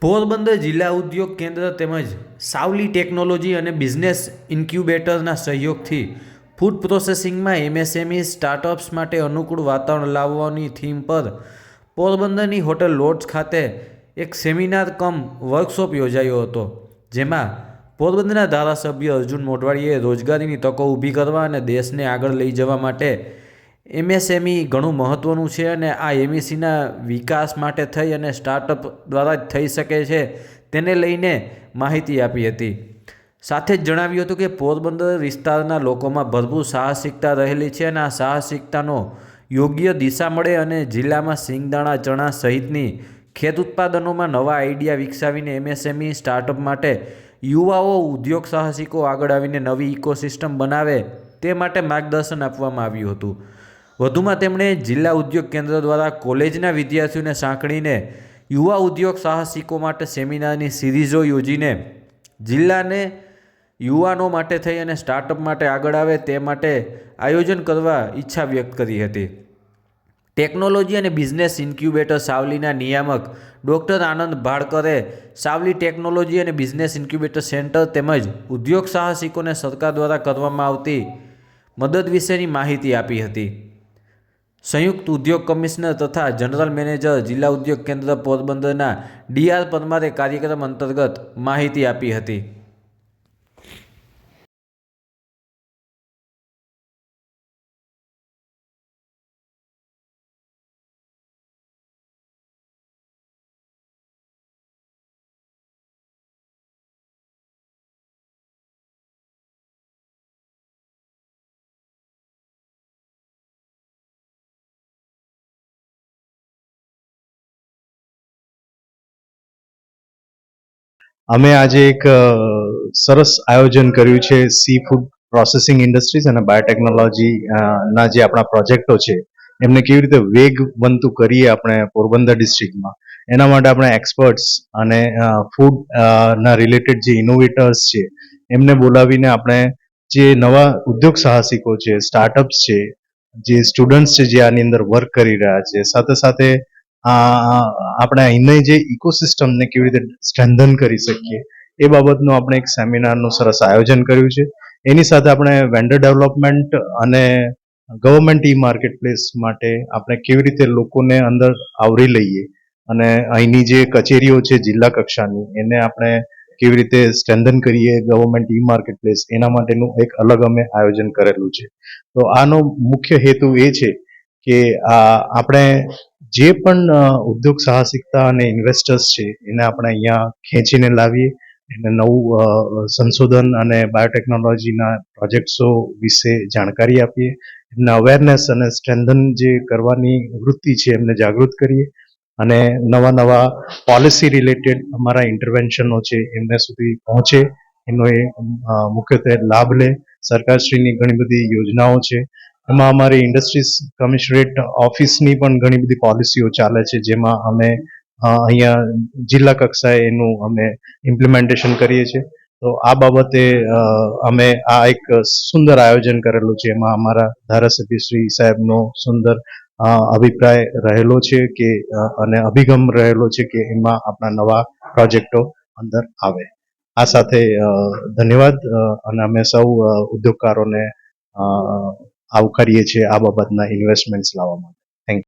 પોરબંદર જિલ્લા ઉદ્યોગ કેન્દ્ર તેમજ સાવલી ટેકનોલોજી અને બિઝનેસ ઇન્ક્યુબેટરના સહયોગથી ફૂડ પ્રોસેસિંગમાં એમએસએમઈ સ્ટાર્ટઅપ્સ માટે અનુકૂળ વાતાવરણ લાવવાની થીમ પર પોરબંદરની હોટલ લોડ્સ ખાતે એક સેમિનાર કમ વર્કશોપ યોજાયો હતો, જેમાં પોરબંદરના ધારાસભ્ય અર્જુન મોઢવાડીએ રોજગારીની તકો ઊભી કરવા અને દેશને આગળ લઈ જવા માટે એમએસએમઈ ઘણું મહત્ત્વનું છે અને આ એમએસસીના વિકાસ માટે થઈ અને સ્ટાર્ટઅપ દ્વારા જ થઈ શકે છે તેને લઈને માહિતી આપી હતી. સાથે જ જણાવ્યું હતું કે પોરબંદર વિસ્તારના લોકોમાં ભરપૂર સાહસિકતા રહેલી છે અને આ સાહસિકતાનો યોગ્ય દિશા મળે અને જિલ્લામાં સિંગદાણા ચણા સહિતની ખેત ઉત્પાદનોમાં નવા આઈડિયા વિકસાવીને એમએસએમઈ સ્ટાર્ટઅપ માટે યુવાઓ, ઉદ્યોગ સાહસિકો આગળ આવીને નવી ઇકોસિસ્ટમ બનાવે તે માટે માર્ગદર્શન આપવામાં આવ્યું હતું. વધુમાં તેમણે જિલ્લા ઉદ્યોગ કેન્દ્ર દ્વારા કોલેજના વિદ્યાર્થીઓને સાંકળીને યુવા ઉદ્યોગ સાહસિકો માટે સેમિનારની સિરીઝો યોજીને જિલ્લાને યુવાનો માટે થઈ અને સ્ટાર્ટઅપ માટે આગળ આવે તે માટે આયોજન કરવા ઈચ્છા વ્યક્ત કરી હતી. ટેકનોલોજી અને બિઝનેસ ઇન્ક્યુબેટર સાવલીના નિયામક ડૉક્ટર આનંદ ભાડકરે સાવલી ટેકનોલોજી અને બિઝનેસ ઇન્ક્યુબેટર સેન્ટર તેમજ ઉદ્યોગ સાહસિકોને સરકાર દ્વારા કરવામાં આવતી મદદ વિશેની માહિતી આપી હતી. સંયુક્ત ઉદ્યોગ કમિશનર તથા જનરલ મેનેજર જિલ્લા ઉદ્યોગ કેન્દ્ર પોરબંદરના ડીઆર પરમારે કાર્યક્રમ અંતર્ગત માહિતી આપી હતી. અમે આજે એક સરસ આયોજન કર્યું છે સી ફૂડ પ્રોસેસિંગ ઇન્ડસ્ટ્રીઝ અને બાયોટેકનોલોજી ના જે આપણા પ્રોજેક્ટો છે, એમને કેવી રીતે વેગ બનતું કરીએ આપણે પોરબંદર ડિસ્ટ્રિક્ટમાં. એના માટે આપણે એક્સપર્ટ્સ અને ફૂડ ના રિલેટેડ જે ઇનોવેટર્સ છે, એમને બોલાવીને આપણે જે નવા ઉદ્યોગ સાહસિકો છે સ્ટાર્ટઅપ્સ છે, જે સ્ટુડન્ટ્સ છે જે આની અંદર વર્ક કરી રહ્યા છે, સાથે સાથે આપણે અહીંની જે ઇકોસિસ્ટમને કેવી રીતે સ્ટ્રેન્ધન કરી શકીએ, એ બાબતનું આપણે એક સેમિનારનું સરસ આયોજન કર્યું છે. એની સાથે આપણે વેન્ડર ડેવલપમેન્ટ અને ગવર્મેન્ટ ઈ માર્કેટ પ્લેસ માટે આપણે કેવી રીતે લોકોને અંદર આવરી લઈએ અને અહીંની જે કચેરીઓ છે જિલ્લા કક્ષાની, એને આપણે કેવી રીતે સ્ટ્રેન્ધન કરીએ ગવર્મેન્ટ ઈ માર્કેટ પ્લેસ એના માટેનું એક અલગ અમે આયોજન કરેલું છે. તો આનો મુખ્ય હેતુ એ છે કે આપણે જે પણ ઉદ્યોગ સાહસિકતા અને ઇન્વેસ્ટર્સ છે, એને આપણે અહીંયા ખેંચીને લાવીએ. એને નવું સંશોધન અને બાયોટેકનોલોજીના પ્રોજેક્ટ્સો વિશે જાણકારી આપીએ. એમને અવેરનેસ અને સ્ટ્રેન્ધન જે કરવાની વૃત્તિ છે, એમને જાગૃત કરીએ. અને નવા નવા પોલિસી રિલેટેડ અમારા ઇન્ટરવેન્શનો છે, એમને સુધી પહોંચે. એનો એ મુખ્યત્વે લાભ લે. સરકારશ્રીની ઘણી બધી યોજનાઓ છે. એમાં અમારી ઇન્ડસ્ટ્રીઝ કમિશનરેટ ઓફિસની પણ ઘણી બધી પોલિસીઓ ચાલે છે, જેમાં અમે અહીંયા જિલ્લા કક્ષાએ એનું અમે ઇમ્પ્લિમેન્ટેશન કરીએ છીએ. તો આ બાબતે અમે આ એક સુંદર આયોજન કરેલું છે, એમાં અમારા ધારાસભ્ય શ્રી સાહેબનો સુંદર અભિપ્રાય રહેલો છે કે અને અભિગમ રહેલો છે કે એમાં આપણા નવા પ્રોજેક્ટો અંદર આવે. આ સાથે ધન્યવાદ અને અમે સૌ ઉદ્યોગકારોને આવકારીએ છીએ આ બાબતના ઇન્વેસ્ટમેન્ટ્સ લાવવા માટે.